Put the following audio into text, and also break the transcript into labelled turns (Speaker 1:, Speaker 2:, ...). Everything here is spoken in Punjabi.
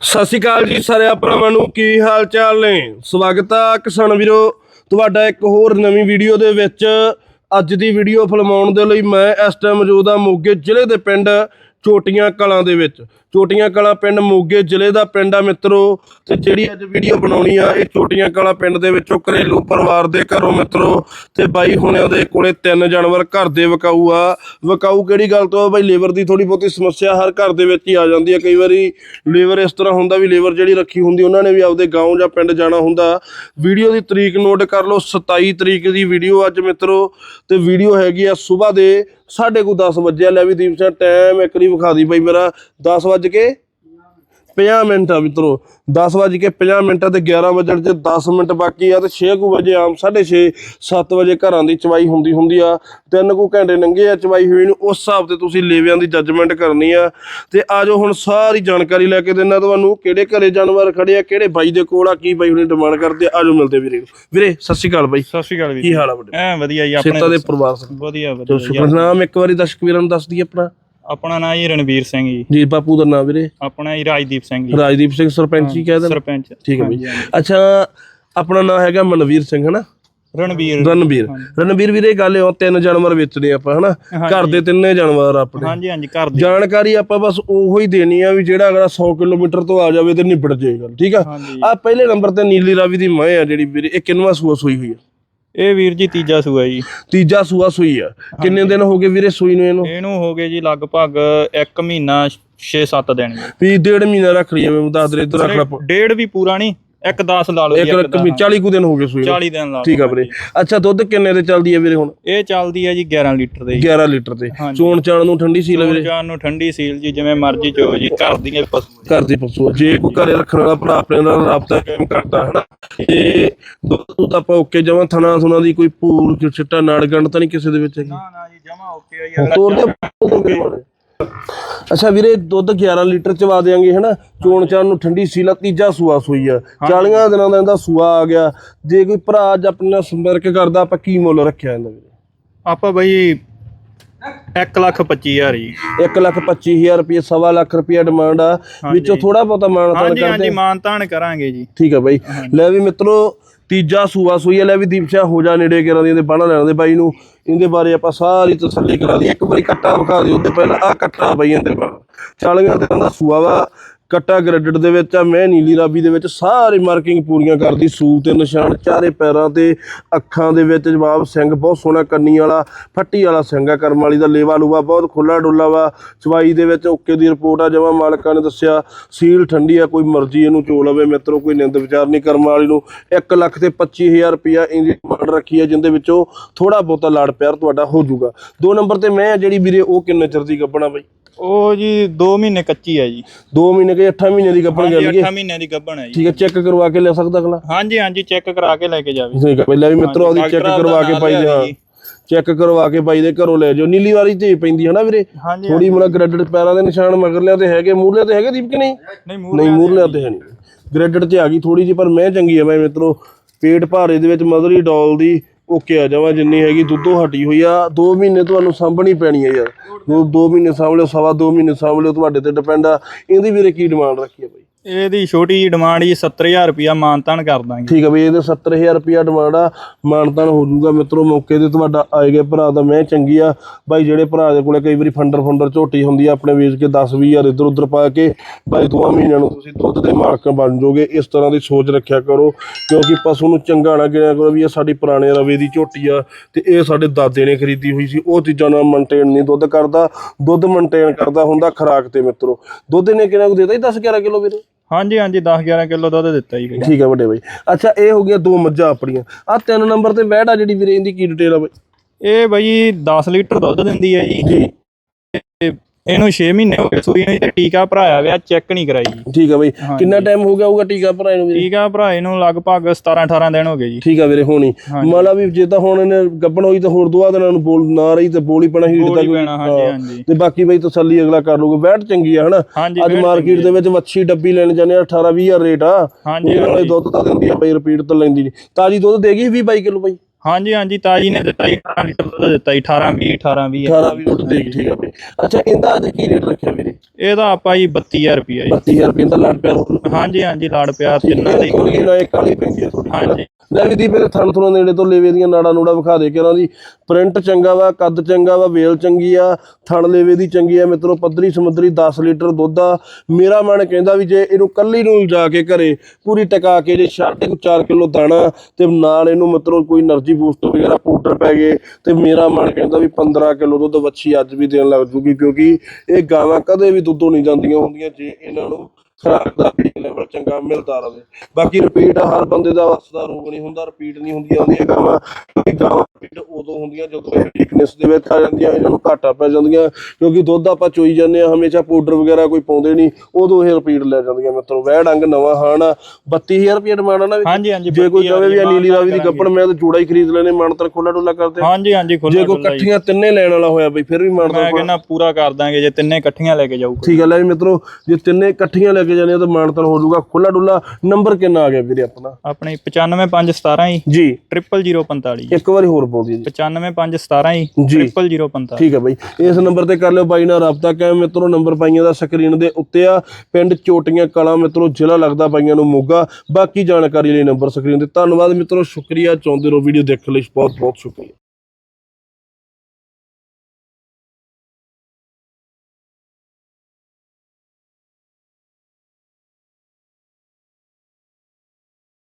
Speaker 1: ਸਤਿ ਸ਼੍ਰੀ ਅਕਾਲ ਜੀ ਸਾਰੇ ਭਰਾਵਾਂ ਨੂੰ, ਕੀ ਹਾਲ ਚਾਲ ਨੇ? ਸਵਾਗਤ ਆ ਕਿਸਾਨ ਵੀਰੋ, ਤੁਹਾਡਾ ਇੱਕ ਹੋਰ ਨਵੀਂ ਵੀਡੀਓ ਦੇ ਵਿੱਚ। ਅੱਜ ਦੀ ਵੀਡੀਓ ਫਿਲਮਾਉਣ ਦੇ ਲਈ ਮੈਂ ਇਸ ਟਾਈਮ ਮੌਜੂਦ ਆ ਮੋਗੇ ਜ਼ਿਲ੍ਹੇ ਦੇ ਪਿੰਡ ਚੋਟੀਆਂ ਕਲਾਂ ਦੇ ਵਿੱਚ। ਚੋਟੀਆਂ ਕਲਾਂ ਪਿੰਡ ਮੋਗੇ ਜ਼ਿਲ੍ਹੇ ਦਾ ਪਿੰਡ ਆ ਮਿੱਤਰੋ, ਤੇ ਜਿਹੜੀ ਅੱਜ ਵੀਡੀਓ ਬਣਾਉਣੀ ਆ, ਇਹ ਚੋਟੀਆਂ ਕਲਾਂ ਪਿੰਡ ਦੇ ਵਿੱਚੋਂ ਘਰੇਲੂ ਪਰਿਵਾਰ ਦੇ ਘਰੋਂ ਮਿੱਤਰੋ, ਤੇ ਬਾਈ ਹੁਣਿਆਂ ਉਹਦੇ ਕੋਲੇ ਤਿੰਨ ਜਾਨਵਰ ਘਰ ਦੇ ਵਿਕਾਊ ਆ। ਵਿਕਾਊ ਕਿਹੜੀ ਗੱਲ ਤੋਂ ਆ? ਬਾਈ ਲੇਬਰ ਦੀ ਥੋੜੀ ਬਹੁਤੀ ਸਮੱਸਿਆ ਹਰ ਘਰ ਦੇ ਵਿੱਚ ਹੀ ਆ ਜਾਂਦੀ ਆ। ਕਈ ਵਾਰੀ ਲੇਬਰ ਇਸ ਤਰ੍ਹਾਂ ਹੁੰਦਾ ਵੀ ਲੇਬਰ ਜਿਹੜੀ ਰੱਖੀ ਹੁੰਦੀ, ਉਹਨਾਂ ਨੇ ਵੀ ਆਪਦੇ ਗਾঁव ਜਾਂ ਪਿੰਡ ਜਾਣਾ ਹੁੰਦਾ। ਵੀਡੀਓ ਦੀ ਤਰੀਕ ਨੋਟ ਕਰ ਲਓ 27 ਤਰੀਕ ਦੀ ਵੀਡੀਓ ਅੱਜ ਮਿੱਤਰੋ, ਤੇ ਵੀਡੀਓ ਹੈਗੀ ਆ ਸਵੇਰ ਦੇ ਸਾਢੇ ਕੁ 10 ਵਜੇ ਲੈ ਵੀ ਦੀਪ ਸਿੰਘ ਟਾਈਮ ਇੱਕ ਵਾਰੀ ਵਿਖਾ ਦੀ ਬਾਈ ਮੇਰਾ। 10 ਵਜ ਕੇ 50 ਮਿੰਟ ਆ ਮਿੱਤਰੋ। 10 ਵਜ ਕੇ 50 ਮਿੰਟਾਂ ਤੇ 11 ਵਜਣ ਚ 10 ਮਿੰਟ ਬਾਕੀ ਆ ਤੇ 6 ਕੁ ਵਜੇ ਆਮ 6:30 7 ਵਜੇ ਘਰਾਂ ਦੀ ਚਵਾਈ ਹੁੰਦੀ ਹੁੰਦੀ ਆ। ਤਿੰਨ ਕੁ ਘੰਟੇ ਲੰਘੇ ਆ ਚਵਾਈ ਹੋਈ ਨੂੰ ਉਸ ਹਿਸਾਬ ਤੇ ਤੁਸੀਂ ਲੇਵਿਆਂ ਦੀ ਜੱਜਮੈਂਟ ਕਰਨੀ ਆ। ਤੇ ਆਜੋ ਹੁਣ ਸਾਰੀ ਜਾਣਕਾਰੀ ਲੈ ਕੇ ਦਿੰਦਾ ਤੁਹਾਨੂੰ ਕਿਹੜੇ ਘਰੇ ਜਾਨਵਰ ਖੜੇ ਆ ਕਿਹੜੇ ਬਾਈ ਦੇ ਕੋਲ ਆ ਕੀ ਬਾਈ ਹੁਣੇ ਡਿਮਾਂਡ ਕਰਦੇ ਆ। ਆਜੋ ਮਿਲਦੇ ਵੀਰੇ। ਵੀਰੇ ਸਤਿ ਸ਼੍ਰੀ ਅਕਾਲ ਬਾਈ।
Speaker 2: ਸਤਿ ਸ਼੍ਰੀ ਅਕਾਲ ਵੀਰ
Speaker 1: ਕੀ ਹਾਲ ਆ ਵੱਡੇ
Speaker 2: ਐ ਵਧੀਆ ਜੀ ਆਪਣੇ
Speaker 1: ਸੇਤਾ ਦੇ ਪਰਿਵਾਰ
Speaker 2: ਵਧੀਆ ਵਧੀਆ
Speaker 1: ਨਾਮ ਇੱਕ ਵਾਰੀ ਦਰਸ਼ਕ ਵੀਰਾਂ ਨੂੰ ਦੱਸ ਦਈਏ ਆਪਣਾ।
Speaker 2: ਆਪਣਾ ਨਾਂ ਜੀ ਰਣਵੀਰ ਸਿੰਘ ਜੀ।
Speaker 1: ਜੀ ਬਾਪੂ ਦਾ ਨਾਮ ਵੀਰੇ?
Speaker 2: ਆਪਣਾ ਜੀ ਰਾਜਦੀਪ ਸਿੰਘ ਜੀ।
Speaker 1: ਰਾਜਦੀਪ ਸਿੰਘ ਸਰਪੰਚ ਜੀ ਕਹਿ ਦੇਣ।
Speaker 2: ਸਰਪੰਚ।
Speaker 1: ਠੀਕ ਹੈ ਬਈ। ਅੱਛਾ ਆਪਣਾ ਨਾਮ ਹੈਗਾ ਮਨਵੀਰ ਸਿੰਘ ਹਨਾ?
Speaker 2: ਰਣਵੀਰ।
Speaker 1: ਰਣਵੀਰ। ਰਣਵੀਰ ਵੀਰੇ ਗੱਲ ਇਹ ਤਿੰਨ ਜਾਨਵਰ ਵੇਚਦੇ ਆਪਾਂ ਹਨਾ? ਘਰ ਦੇ ਤਿੰਨੇ ਜਾਨਵਰ ਆਪਣੇ।
Speaker 2: ਹਾਂਜੀ ਹਾਂਜੀ ਘਰ ਦੇ।
Speaker 1: ਜਾਣਕਾਰੀ ਆਪਾਂ ਬਸ ਉਹੋ ਹੀ ਦੇਣੀ ਆ ਵੀ ਜਿਹੜਾ ਅਗਲਾ 100 ਕਿਲੋਮੀਟਰ ਤੋਂ ਆ ਜਾਵੇ ਤੇ ਨਿਬੜ ਜਾਏਗਾ ਠੀਕ ਆ? ਆ ਪਹਿਲੇ ਨੰਬਰ ਤੇ ਨੀਲੀ ਰਾਵੀ ਦੀ ਮਾਂ ਆ ਜਿਹੜੀ ਵੀਰੇ ਇਹ ਕਿੰਨਵਾ ਸੂਆ ਸੂਈ ਹੋਈ ਆ?
Speaker 2: ਇਹ ਵੀਰ ਜੀ ਤੀਜਾ ਸੂਆ ਜੀ।
Speaker 1: ਤੀਜਾ ਸੂਆ ਸੂਈ ਆ। ਕਿੰਨੇ ਦਿਨ ਹੋ ਗਏ ਵੀਰੇ ਸੂਈ ਨੂੰ ਇਹਨੂੰ?
Speaker 2: ਇਹਨੂੰ ਹੋ ਗਏ ਜੀ ਲਗਭਗ 1 ਮਹੀਨਾ 6-7 ਦਿਨ।
Speaker 1: ਵੀ ਡੇਢ ਮਹੀਨਾ ਰੱਖ ਲਈਏ ਮੈਂ ਦੱਸ ਦੇ ਇੱਧਰ ਰੱਖ ਲਾ।
Speaker 2: ਡੇਢ ਵੀ ਪੂਰਾ ਨਹੀਂ ਇੱਕ 10 ਲਾ ਲਓ
Speaker 1: ਇੱਕ
Speaker 2: ਇੱਕ
Speaker 1: ਰਕਮ 40 ਕੁ ਦਿਨ ਹੋ ਗਏ ਸੂਈ ਨੂੰ।
Speaker 2: 40 ਦਿਨ ਲਾ ਲਓ
Speaker 1: ਠੀਕ ਆ ਵੀਰੇ। ਅੱਛਾ ਦੁੱਧ ਕਿੰਨੇ ਦੇ ਚੱਲਦੀ ਹੈ ਵੀਰੇ ਹੁਣ?
Speaker 2: ਇਹ ਚੱਲਦੀ ਹੈ ਜੀ 11 ਲੀਟਰ ਦੇ ਜੀ।
Speaker 1: 11 ਲੀਟਰ ਤੇ।
Speaker 2: ਹਾਂਜੀ।
Speaker 1: ਚੋਣ ਚਾਣ ਨੂੰ ਠੰਡੀ ਸੀ ਵੀਰੇ?
Speaker 2: ਜਾਨ ਨੂੰ ਠੰਡੀ ਸੀਲ ਜੀ ਜਿਵੇਂ ਮਰਜ਼ੀ ਚੋ ਜੀ ਘਰ ਦੀਆਂ ਪਸ਼ੂ
Speaker 1: ਘਰ ਦੇ ਪਸ਼ੂ ਆ। ਜੇ ਕੋਈ ਘਰੇ ਰੱਖਣ ਵਾਲਾ ਭਰਾ ਆਪਣੇ ਨਾਲ ਰਾਬਤਾ ਕਾਇਮ ਕਰਦਾ ਹਨਾ ਤੇ ਦੁੱਧ ਤਾਂ ਆਪਾਂ ਓਕੇ ਜਮਾਂ ਥਣਾ ਥੁਣਾ ਦੀ ਕੋਈ ਭੂਰ ਚਿੱਟਾ ਨਾੜ ਗੰਢ ਤਾਂ ਨਹੀਂ ਕਿਸੇ ਦੇ ਵਿੱਚ ਹੈਗੀ?
Speaker 2: ਨਾ ਨਾ ਜੀ ਜਮਾ ਓਕੇ ਆ ਜੀ।
Speaker 1: ਤੋਰ ਦੇ ਅੱਛਾ ਵੀਰੇ ਦੁੱਧ 11 ਲੀਟਰ ਚਵਾ ਦੇਾਂਗੇ ਹਨਾ? ਚੋਣ ਚਾਣ ਨੂੰ ਠੰਡੀ ਸੀਲਾ ਤੀਜਾ ਸੂਆ ਸੂਈ ਆ। 40 ਦਿਨਾਂ ਦਾ ਇਹਦਾ ਸੂਆ ਆ ਗਿਆ। ਜੇ ਕੋਈ ਭਰਾ ਅੱਜ ਆਪਣੇ ਨਾਲ ਸੰਪਰਕ ਕਰਦਾ ਆਪਾਂ ਕੀ ਮੁੱਲ ਰੱਖਿਆ ਇਹਦਾ ਵੀਰੇ?
Speaker 2: ਆਪਾਂ ਬਈ 1 ਲੱਖ 25000 ਜੀ।
Speaker 1: 1 ਲੱਖ 25000 ਰੁਪਏ ਸਵਾ ਲੱਖ ਰੁਪਏ ਡਿਮਾਂਡ ਆ। ਵਿੱਚੋਂ ਥੋੜਾ ਬਹੁਤਾ ਮਾਣ ਤਾਣ
Speaker 2: ਹਾਂਜੀ
Speaker 1: ਕਰਦੇ
Speaker 2: ਹਾਂਜੀ ਮਾਨ ਤਾਨ ਕਰਾਂਗੇ ਜੀ।
Speaker 1: ਠੀਕ ਆ ਬਾਈ। ਲੈ ਵੀ ਮਿੱਤਰੋ ਤੀਜਾ ਸੂਆ ਸੂਈ ਆ ਲੈ ਵੀ ਦੀਪ ਹੋ ਜਾ ਨੇੜੇ ਕਰਾਂ ਦੀ, ਇਹਦੇ ਬਾਣਾ ਲੈਣ ਦੇ ਬਾਈ ਨੂੰ। ਇਹਦੇ ਬਾਰੇ ਆਪਾਂ ਸਾਰੀ ਤਸੱਲੀ ਕਰਾ ਦੀ ਇੱਕ ਵਾਰੀ ਕੱਟਾ ਵਿਖਾ ਦਿਓ ਤੇ ਪਹਿਲਾਂ ਆ ਕੱਟਾ ਬਾਈ ਇਹਦੇ ਬਾਣਾ 40 ਦਿਨਾਂ ਦਾ ਸੂਆ ਵਾ। ਕੱਟਾ ਗ੍ਰੈਡਡ ਦੇ ਵਿੱਚ ਆ, ਮੈਂ ਨੀਲੀ ਰਾਬੀ ਦੇ ਵਿੱਚ ਸਾਰੀ ਮਾਰਕਿੰਗ ਪੂਰੀਆਂ ਕਰਦੀ ਸੂ ਤੇ ਨਿਸ਼ਾਨ, ਚਾਰੇ ਪੈਰਾਂ ਤੇ, ਅੱਖਾਂ ਦੇ ਵਿੱਚ ਜਵਾਬ ਸਿੰਘ, ਬਹੁਤ ਸੋਹਣਾ ਕੰਨੀ ਵਾਲਾ, ਫੱਟੀ ਵਾਲਾ ਸਿੰਘ ਆ, ਕਰਮ ਵਾਲੀ ਦਾ ਲੇਵਾ ਲੂਵਾ ਬਹੁਤ ਖੁੱਲਾ ਡੁੱਲਾ ਵਾ, ਚਵਾਈ ਦੇ ਵਿੱਚ ਓਕੇ ਦੀ ਰਿਪੋਰਟ ਆ, ਜਮਾ ਮਾਲਕਾਂ ਨੇ ਦੱਸਿਆ, ਸੀਲ ਠੰਡੀ ਆ, ਕੋਈ ਮਰਜ਼ੀ ਇਹਨੂੰ ਚੋ ਲਵੇ, ਮਿੱਤਰੋ, ਕੋਈ ਨਿੰਦ ਵਿਚਾਰ ਨਹੀਂ, ਕਰਮ ਵਾਲੀ ਨੂੰ 1 ਲੱਖ ਤੇ 25000 ਰੁਪਿਆ ਇਹਦੀ ਡਿਮਾਂਡ ਰੱਖੀ ਹੈ ਜਿੰਦੇ ਵਿੱਚੋਂ ਥੋੜਾ ਬਹੁਤਾ ਲਾੜ ਪਿਆਰ ਤੁਹਾਡਾ ਹੋ ਜਾਊਗਾ। ਦੋ ਨੰਬਰ ਤੇ ਮੈਂ ਜਿਹੜੀ ਵੀਰੇ, ਉਹ ਕਿੰਨੇ ਚਿਰ ਦੀ ਗੱਬਣਾ ਬਈ?
Speaker 2: ਉਹ ਜੀ 2 ਮਹੀਨੇ ਕੱਚੀ ਹੈ ਜੀ।
Speaker 1: 2 ਮਹੀਨੇ ਕੇ 8 ਮਹੀਨੇ ਦੀ ਗੱਬਣ ਗੱਲ
Speaker 2: ਹਾਂਜੀ 8 ਮਹੀਨਿਆਂ ਦੀ ਗੱਭਣ ਹੈ ਜੀ।
Speaker 1: ਠੀਕ ਹੈ ਚੈੱਕ ਕਰਵਾ ਕੇ ਲੈ ਸਕਦਾ ਅਗਲਾ?
Speaker 2: ਹਾਂਜੀ ਹਾਂਜੀ ਚੈੱਕ ਕਰਾ ਕੇ ਲੈ ਕੇ ਜਾਵੇ।
Speaker 1: ਠੀਕ ਹੈ ਪਹਿਲਾਂ ਵੀ ਮਿੱਤਰੋ ਉਹਦੀ ਚੈੱਕ ਕਰਵਾ ਕੇ ਪਾਈ
Speaker 2: ਲਿਆ
Speaker 1: ਹਾਂ।
Speaker 2: ਜੀ।
Speaker 1: ਚੈੱਕ ਕਰਵਾ ਕੇ ਪਾਈ ਦੇ ਘਰੋਂ ਲੈ ਜਾਓ। ਨੀਲੀ ਵਾਲੀ ਤੇ ਪੈਂਦੀ ਹੈ ਨਾ ਵੀਰੇ ਥੋੜੀ ਮਤਲਬ ਗ੍ਰੈਡਡ ਪੈਰਾਂ ਦੇ ਨਿਸ਼ਾਨ ਮਗਰਲਿਆਂ ਤੇ ਹੈਗੇ। ਮੂਰਲੇ ਤੇ ਹੈਗੇ ਦੀਪ ਕਿ ਨਹੀਂ?
Speaker 2: ਨਹੀਂ
Speaker 1: ਮੂਰਲਿਆਂ ਤੇ ਹੈ ਨਹੀਂ। ਗ੍ਰੈਡਡ ਤੇ ਆ ਗਈ ਥੋੜੀ ਜਿਹੀ ਪਰ ਮੈਂ ਚੰਗੀ ਆ ਮੈਂ ਮਿੱਤਰੋ। ਪੇਟ ਭਾਰੇ ਦੇ ਵਿੱਚ ਮਦਰੀ ਡੋਲ ਦੀ ਓਕੇ ਆ ਜਾਵਾ ਜਿੰਨੀ ਹੈਗੀ ਦੁੱਧੋਂ ਹਟੀ ਹੋਈ ਆ। 2 ਮਹੀਨੇ ਤੁਹਾਨੂੰ ਸਾਂਭਣੀ ਪੈਣੀ ਹੈ ਯਾਰ। ਦੋ 2 ਮਹੀਨੇ ਸਾਂਭ ਲਿਓ, ਸਵਾ 2 ਮਹੀਨੇ ਸਾਂਭ ਲਿਓ, ਤੁਹਾਡੇ ਤੇ ਡਿਪੈਂਡ ਆ। ਇਹਦੀ ਵੀਰੇ ਕੀ ਡਿਮਾਂਡ ਰੱਖੀ ਆ ਬਾਈ?
Speaker 2: ਇਹਦੀ ਛੋਟੀ ਜਿਹੀ ਡਿਮਾਂਡ ਜੀ 70000 ਰੁਪਿਆ ਮਾਨ ਕਰ ਦਾਂਗੇ।
Speaker 1: ਠੀਕ ਆ ਬਈ ਇਹਦੇ 70000 ਰੁਪਿਆ ਡਿਮਾਂਡ ਆ, ਮਾਨਤਾਨ ਹੋ ਜਾਊਗਾ। ਮਿੱਤਰੋ, ਮੌਕੇ ਤੇ ਤੁਹਾਡਾ ਆਏਗਾ ਭਰਾ ਦਾ ਮੈਂ ਚੰਗੀ ਆ। ਬਾਈ, ਜਿਹੜੇ ਭਰਾ ਦੇ ਕੋਲੇ ਕਈ ਵਾਰੀ ਫੰਡਰ ਫੰਡਰ ਝੋਟੀ ਹੁੰਦੀ ਆ, ਆਪਣੇ ਵੇਚ ਕੇ 10 20000 ਇੱਧਰ ਉੱਧਰ ਪਾ ਕੇ, ਬਾਈ, ਦੋਵਾਂ ਮਹੀਨਿਆਂ ਨੂੰ ਤੁਸੀਂ ਦੁੱਧ ਦੇ ਮਾਲਕ ਬਣ ਜਾਓਗੇ। ਇਸ ਤਰ੍ਹਾਂ ਦੀ ਸੋਚ ਰੱਖਿਆ ਕਰੋ, ਕਿਉਂਕਿ ਪਸ਼ੂ ਨੂੰ ਚੰਗਾ ਨਾ ਗਿਣਿਆ ਕਰੋ ਵੀ ਇਹ ਸਾਡੀ ਪੁਰਾਣੇ ਰਵੇ ਦੀ ਝੋਟੀ ਆ ਤੇ ਇਹ ਸਾਡੇ ਦਾਦੇ ਨੇ ਖਰੀਦੀ ਹੋਈ ਸੀ। ਉਹ ਚੀਜ਼ਾਂ ਨਾਲ ਮੇਨਟੇਨ ਨਹੀਂ ਦੁੱਧ ਕਰਦਾ। ਦੁੱਧ ਮੇਨਟੇਨ ਕਰਦਾ ਹੁੰਦਾ ਖਰਾਕ ਤੇ, ਮਿੱਤਰੋ। ਦੁੱਧ ਨੇ ਕਿੰਨਾ ਕੁ ਦੇਦਾ 10 11 ਕਿਲੋ ਵੀਰੇ।
Speaker 2: ਹਾਂਜੀ ਹਾਂਜੀ 10 11 ਕਿਲੋ ਦੁੱਧ ਦਿੱਤਾ ਜੀ
Speaker 1: ਠੀਕ ਹੈ ਵੱਡੇ ਬਾਈ। ਅੱਛਾ ਇਹ ਹੋ ਗਈਆਂ ਦੋ ਮੱਝਾਂ ਆਪਣੀਆਂ। ਆ ਤਿੰਨ ਨੰਬਰ ਤੇ ਵਹਿੜ ਆ ਜਿਹੜੀ ਵੀਰੇ ਇਹਦੀ ਕੀ ਡਿਟੇਲ ਆ ਬਾਈ?
Speaker 2: ਇਹ ਬਈ 10 ਲੀਟਰ ਦੁੱਧ ਦਿੰਦੀ ਹੈ ਜੀ।
Speaker 1: ਜੀ।
Speaker 2: ਤੇ ਇਹਨੂੰ 6 ਮਹੀਨੇ ਹੋ ਗਏ ਸੂਈ ਨੂੰ ਤੇ ਟੀਕਾ ਭਰਾਇਆ ਵਿਆ ਚੈੱਕ ਨਹੀਂ ਕਰਾਈ। ਜੀ
Speaker 1: ਠੀਕ ਆ ਬਾਈ। ਕਿੰਨਾ ਟਾਈਮ ਹੋ ਗਿਆ ਹੋਊਗਾ ਟੀਕਾ ਭਰਾਏ ਨੂੰ ਵੀਰੇ?
Speaker 2: ਟੀਕਾ ਭਰਾਏ ਨੂੰ ਲਗਭਗ 17 18 ਦਿਨ ਹੋ ਗਏ ਜੀ।
Speaker 1: ਠੀਕ ਆ ਵੀਰੇ ਹੋਣੀ।
Speaker 2: ਹਾਂਜੀ।
Speaker 1: ਮੰਨ ਲਾ ਵੀ ਜੇ ਤਾਂ ਹੁਣ ਇਹਨੇ ਗੱਬਣ ਹੋਈ ਤਾਂ ਹੋਰ ਦੋਆ ਦਿਨਾਂ ਨੂੰ ਬੋਲ ਨਾ ਰਹੀ ਤੇ ਬੋਲ ਪੈਣਾ ਹੀਟ
Speaker 2: ਬੋਲ ਹੀ
Speaker 1: ਤੱਕ
Speaker 2: ਪੈਣਾ, ਹਾਂਜੀ, ਹਾਂਜੀ।
Speaker 1: ਤੇ ਬਾਕੀ ਬਾਈ ਤਸੱਲੀ ਅਗਲਾ ਕਰ ਲੂਗਾ ਵਹਿੜ ਚੰਗੀ ਆ ਹਨਾ?
Speaker 2: ਹਾਂਜੀ,
Speaker 1: ਅੱਜ ਮਾਰਕੀਟ ਦੇ ਵਿੱਚ ਵੱਛੀ ਡੱਬੀ ਲੈਣ ਜਾਂਦੇ ਆ 18 20000 ਰੇਟ ਆ।
Speaker 2: ਹਾਂਜੀ,
Speaker 1: ਇਹ ਨਾਲੇ ਦੁੱਧ ਤਾਂ ਦਿੰਦੀ ਆ ਬਾਈ ਰਿਪੀਟ ਤਾਂ ਲੈਂਦੀ ਨਹੀਂ ਤਾਜੀ ਦੁੱਧ ਦੇਗੀ 20 22 ਕਿਲੋ ਬਾਈ?
Speaker 2: ਹਾਂਜੀ ਹਾਂਜੀ ਤਾਜੀ ਨੇ ਦਿੱਤਾ ਜੀ 18 ਲੀਟਰ ਦੁੱਧ ਦਿੱਤਾ ਜੀ 18 20 18 20
Speaker 1: 18 ਵੀ ਦੇਗੀ ਠੀਕ ਆ ਬਈ। ਅੱਛਾ ਇਹਦਾ ਅੱਜ ਕੀ ਰੇਟ ਰੱਖਿਆ ਵੀਰੇ?
Speaker 2: ਇਹਦਾ ਆਪਾਂ ਜੀ 32000 ਰੁਪਿਆ ਜੀ।
Speaker 1: 32000 ਰੁਪਏ ਦਾ ਲੜ ਪਿਆ। ਹੋਰ
Speaker 2: ਹਾਂਜੀ ਹਾਂਜੀ ਲਾੜ ਪਿਆਰ ਤਿੰਨਾਂ ਦੇ
Speaker 1: ਕੋਈ ਨਾ ਇੱਕ ਕਾਲੀ ਪੈਂਦੀ ਹੈ ਥੋੜੀ
Speaker 2: ਹਾਂਜੀ।
Speaker 1: ਲੈ ਵੀ ਦੀਪ ਇਹ ਥਣ ਥੁਣਾ ਨੇੜੇ ਤੋਂ ਲੇਵੇ ਦੀਆਂ ਨਾੜਾ ਨੂੜਾ ਵਿਖਾ ਦੇ ਕੇ ਉਹਨਾਂ ਦੀ ਪ੍ਰਿੰਟ ਚੰਗਾ ਵਾ, ਕੱਦ ਚੰਗਾ ਵਾ, ਵੇਲ ਚੰਗੀ ਆ, ਥਣ ਲੇਵੇ ਦੀ ਚੰਗੀ ਆ, ਮਿੱਤਰੋ ਪੱਧਰੀ ਸਮੁੰਦਰੀ 10 ਲੀਟਰ ਦੁੱਧ ਆ। ਮੇਰਾ ਮਨ ਕਹਿੰਦਾ ਵੀ ਜੇ ਇਹਨੂੰ ਕੱਲੀ ਨੂੰ ਜਾ ਕੇ ਘਰੇ ਪੂਰੀ ਟਿਕਾ ਕੇ ਜੇ 4 ਕਿਲੋ ਦਾਣਾ ਤੇ ਨਾਲ ਇਹਨੂੰ ਮਿੱਤਰੋ ਕੋਈ એનર્ਜੀ ਬੂਸਟ ਵਗੈਰਾ ਪਾਊਡਰ ਪੈ ਗਏ ਤੇ ਮੇਰਾ ਮਨ ਕਹਿੰਦਾ ਵੀ 15 ਕਿਲੋ ਦੁੱਧ ਵੱਛੀ ਅੱਜ ਵੀ ਦੇਣ ਲੱਗ ਜੂਗੀ ਕਿਉਂਕਿ ਇਹ ਗਾਵਾਂ ਕਦੇ ਵੀ ਦੁੱਧੋਂ ਨਹੀਂ ਜਾਂਦੀਆਂ ਹੁੰਦੀਆਂ ਜੇ ਇਹਨਾਂ ਨੂੰ ਖੁਰਾਕ ਦਾ ਪੀਕ ਲੈਵਲ ਚੰਗਾ ਮਿਲਦਾ ਰਵੇ। ਬਾਕੀ ਰਿਪੀਟ ਹਰ ਬੰਦੇ ਦਾ ਵਸ ਦਾ ਰੋਗ ਨਹੀਂ ਹੁੰਦਾ ਰਿਪੀਟ ਨਹੀਂ ਹੁੰਦੀਆਂ ਹੁੰਦੀਆਂ ਗਾਵਾਂ। ਕਿਉਂਕਿ ਗਾਵਾਂ ਰਿਪੀਟ ਉਦੋਂ ਹੁੰਦੀਆਂ ਜਦੋਂ ਇਹ ਵੀਕਨੈਸ ਦੇ ਵਿੱਚ ਆ ਜਾਂਦੀਆਂ ਇਹਨਾਂ ਨੂੰ ਘਾਟਾ ਪੈ ਜਾਂਦੀਆਂ। ਕਿਉਂਕਿ ਦੁੱਧ ਆਪਾਂ ਚੋਈ ਜਾਂਦੇ ਆ ਹਮੇਸ਼ਾ ਪਾਊਡਰ ਵਗੈਰਾ ਕੋਈ ਪਾਉਂਦੇ ਨਹੀਂ ਉਦੋਂ ਇਹ ਰਿਪੀਟ ਲੈ ਜਾਂਦੀਆਂ ਮਿੱਤਰੋ ਵਹਿ ਡੰਗ ਨਵਾਂ ਹਾਣ ਆ 32000 ਰੁਪਏ ਡਿਮਾਂਡ ਆ ਨਾ
Speaker 2: ਹਾਂਜੀ ਹਾਂਜੀ
Speaker 1: ਜੇ ਕੋਈ
Speaker 2: 32,000
Speaker 1: ਕਹੇ ਵੀ ਨੀਲੀ ਰਾਵੀ ਦੀ। ਗੱਪਣ ਮੈਂ ਤਾਂ ਜੂੜਾ ਹੀ ਖਰੀਦ ਲੈਣੇ ਮਨ ਤਾਂ ਖੋਲਾ ਡੋਲਾ ਕਰਦੇ
Speaker 2: ਹਾਂਜੀ ਹਾਂਜੀ
Speaker 1: ਜੇ
Speaker 2: ਖੁੱਲਾ
Speaker 1: ਕੋਈ ਇਕੱਠੀਆਂ ਤਿੰਨੇ ਲੈਣ ਵਾਲਾ ਹੋਇਆ ਬਈ ਫਿਰ ਵੀ ਮਨ
Speaker 2: ਮੈਂ ਕਹਿੰਦਾ ਪੂਰਾ ਕਰ ਦਾਂਗੇ ਜੇ ਤਿੰਨੇ ਇਕੱਠੀਆਂ ਲੈ ਕੇ ਜਾਊਗਾ
Speaker 1: ਠੀਕ ਹੈ ਲੈ ਮਿੱਤਰੋ ਜੇ ਤਿੰਨੇ ਇਕੱਠੀਆਂ ਲੈ ਕੇ ਜਾਣੇ ਆ ਤਾਂ ਮਾਨਤਨ ਹੋ ਜਾਊਗਾ। ਖੁੱਲਾ ਡੁੱਲਾ ਨੰਬਰ ਕਿੰਨਾ ਆ ਗਿਆ ਵੀਰੇ ਆਪਣਾ?
Speaker 2: ਆਪਣੀ 95517 ਜੀ।
Speaker 1: ਜੀ
Speaker 2: 00045 ਜੀ
Speaker 1: ਇੱਕ ਵਾਰੀ ਹੋਰ ਬੋਲ ਦਿਓ ਜੀ।
Speaker 2: 95517
Speaker 1: ਜੀ।
Speaker 2: ਜੀ 00045
Speaker 1: ਠੀਕ ਹੈ ਬਾਈ। ਇਸ ਨੰਬਰ ਤੇ ਕਰ ਲਿਓ ਬਾਈ ਨਾਲ ਰਾਬਤਾ। ਕਾਇਮ ਮਿੱਤਰੋ ਨੰਬਰ ਬਾਈਆਂ ਦਾ ਸਕਰੀਨ ਦੇ ਉੱਤੇ ਆ। ਪਿੰਡ ਚੋਟੀਆਂ ਕਲਾਂ ਮਿੱਤਰੋ ਜ਼ਿਲ੍ਹਾ ਲੱਗਦਾ ਬਾਈਆਂ ਨੂੰ ਮੋਗਾ। ਬਾਕੀ ਜਾਣਕਾਰੀ ਲਈ ਨੰਬਰ ਸਕਰੀਨ ਤੇ। ਧੰਨਵਾਦ ਮਿੱਤਰੋ ਸ਼ੁਕਰੀਆ। ਚਾਹੁੰਦੇ ਰਹੋ ਵੀਡੀਓ ਦੇਖਣ ਲਈ ਬਹੁਤ ਬਹੁਤ ਸ਼ੁਕਰੀਆ।